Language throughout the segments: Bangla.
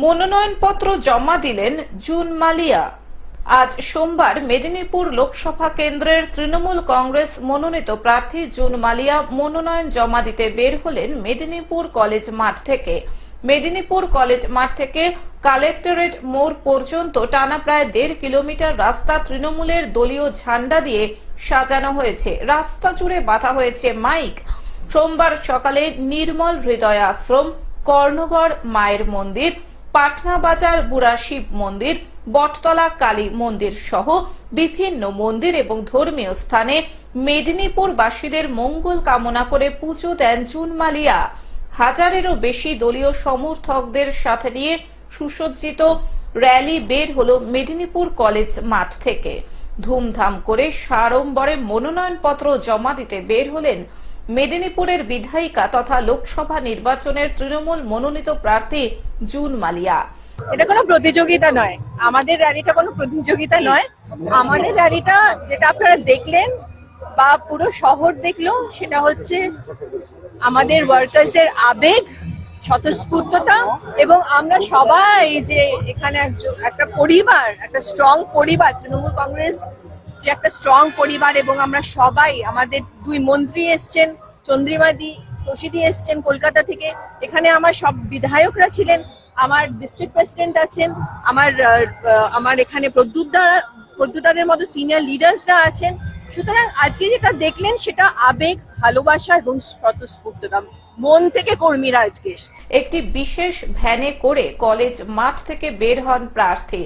মনোনয়নপত্র জমা দিলেন জুন মালিয়া। আজ সোমবার মেদিনীপুর লোকসভা কেন্দ্রের তৃণমূল কংগ্রেস মনোনীত প্রার্থী জুন মালিয়া মনোনয়ন জমা দিতে বের হলেন মেদিনীপুর কলেজ মাঠ থেকে। মেদিনীপুর কলেজ মাঠ থেকে কালেক্টরেট মোড় পর্যন্ত টানা প্রায় দেড় কিলোমিটার রাস্তা তৃণমূলের দলীয় ঝান্ডা দিয়ে সাজানো হয়েছে। রাস্তা জুড়ে বাঁধা হয়েছে মাইক। সোমবার সকালে নির্মল হৃদয় আশ্রম কর্ণগড়, মায়ের মন্দির পাটনা বাজার, বুড়া শিব মন্দির, বটতলা, কালী মন্দির সহ বিভিন্ন মন্দির এবং ধর্মীয় স্থানে মেদিনীপুরবাসীদের মঙ্গল কামনা করে পুজো দেন জুন মালিয়া হাজারেরও বেশি দলীয় সমর্থকদের সাথে নিয়ে সুসজ্জিত র্যালি বের হলো মেদিনীপুর কলেজ মাঠ থেকে। ধুমধাম করে সাড়ম্বরে মনোনয়নপত্র জমা দিতে বের হলেন মেদিনীপুরের বিধায়িকা তথা লোকসভা নির্বাচনের তৃণমূল মনোনীত প্রার্থী জুন মালিয়া। এটা কোনো প্রতিযোগিতা নয়। আমাদের র্যালিটা কোনো প্রতিযোগিতা নয়। আমাদের র্যালিটা যেটা আপনারা দেখলেন বা পুরো শহর দেখল, সেটা হচ্ছে আমাদের ওয়ার্কার্স এর আবেগ, স্বতঃস্ফূর্ততা এবং আমরা সবাই যে এখানে একটা পরিবার, একটা স্ট্রং পরিবার, তৃণমূল কংগ্রেস যে একটা স্ট্রং পরিবার এবং আমরা সবাই, আমাদের দুই মন্ত্রী এসছেন, চন্দ্রিমাদি, শশীদি এসছেন কলকাতা থেকে। এখানে আমার সব বিধায়করা ছিলেন, আমার ডিস্ট্রিক্ট প্রেসিডেন্ট আছেন, আমার আমার এখানে প্রদ্যুতাদের মতো সিনিয়র লিডার্সরা আছেন। সুতরাং আজকে যেটা দেখলেন সেটা আবেগ, ভালোবাসা এবং স্বতঃস্ফূর্ততা। মন থেকে কর্মীরা আজকে একটি বিশেষ ভ্যানে করে কলেজ মাঠ থেকে বের হন প্রার্থী।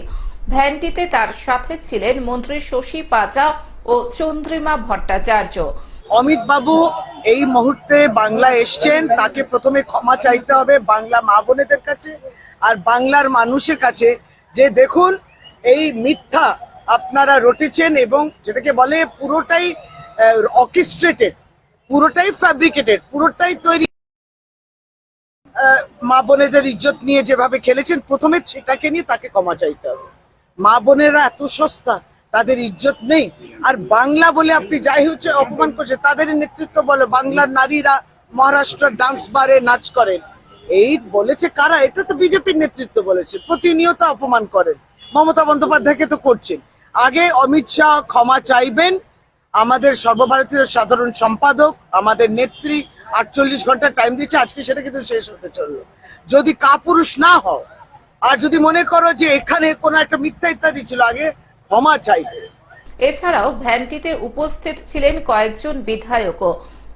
ভ্যানটিতে তার সাথে ছিলেন মন্ত্রী শশী পাজা ও চন্দ্রিমা ভট্টাচার্য। অমিত বাবু এই মুহূর্তে বাংলা এসছেন, তাকে প্রথমে ক্ষমা চাইতে হবে বাংলা মা বোনেদের কাছে আর বাংলার মানুষের কাছে যে দেখুন, এই মিথ্যা আপনারা রটেছেন এবং যেটাকে বলে পুরোটাই অর্কেস্ট্রেটেড পুরোটাই ফ্যাব্রিকেটেড পুরোটাই তৈরি মা বোনেদের ইজ্জত নিয়ে যেভাবে খেলেছেন, প্রথমে সেটাকে নিয়ে তাকে ক্ষমা চাইতে হবে। মা বোনেরা এত সস্তা, তাদের ইজ্জত নেই। আর বাংলা বলে আপনি যাই হচ্ছে অপমান করছে তাদের নেতৃত্ব বলে বাংলার নারীরা মহারাষ্ট্র ডান্স বারে নাচ করেন। এই বলেছে কারা? এটা তো বিজেপির নেতৃত্ব বলেছে, প্রতিনিয়ত অপমান করেন। মমতা বন্দ্যোপাধ্যায়কে তো করছেন। আগে অমিত শাহ ক্ষমা চাইবেন, আমাদের সর্বভারতীয় সাধারণ সম্পাদক, আমাদের নেত্রী আটচল্লিশ ঘণ্টা টাইম দিচ্ছে আজকে সেটা কিন্তু শেষ হতে চলল। যদি কাপুরুষ না হও আর যদি মনে করো যে এখানে কোনো একটা মিথ্যা ইত্যাদি ছিল আগে, ক্ষমা চাইবে এছাড়াও ভ্যানটিতে উপস্থিত ছিলেন কয়েকজন বিধায়কও।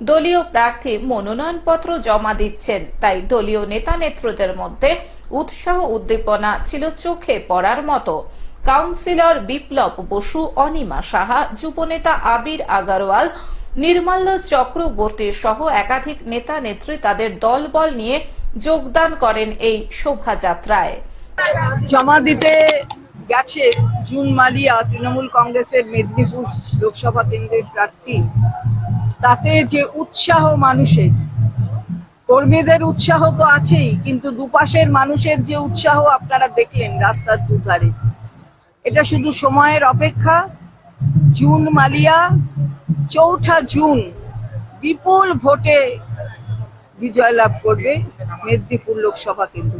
দলীয় প্রার্থী মনোনয়নপত্র জমা দিচ্ছেন, তাই দলীয় নেতা নেত্রদের মধ্যে উৎসাহ উদ্দীপনা ছিল চোখে পড়ার মতো। কাউন্সিলর বিপ্লব বসু, অনিমা সাহা, যুবনেতা আবির আগারওয়াল নির্মাল্য চক্রবর্তী সহ একাধিক নেতা নেত্রী তাদের দলবল নিয়ে যোগদান করেন এই শোভাযাত্রায়। জমা দিতে গেছে জুন মালিয়া তৃণমূল কংগ্রেসের মেদিনীপুর লোকসভা কেন্দ্রের প্রার্থী। তাতে যে উৎসাহ মানুষের, কর্মীদের উৎসাহ তো আছেই, কিন্তু দুপাশের মানুষের যে উৎসাহ আপনারা দেখলেন রাস্তার দুধারে। এটা শুধু সময়ের অপেক্ষা, জুন মালিয়া, চৌঠা জুন বিপুল ভোটে বিজয় লাভ করবে মেদিনীপুর লোকসভা কেন্দ্র।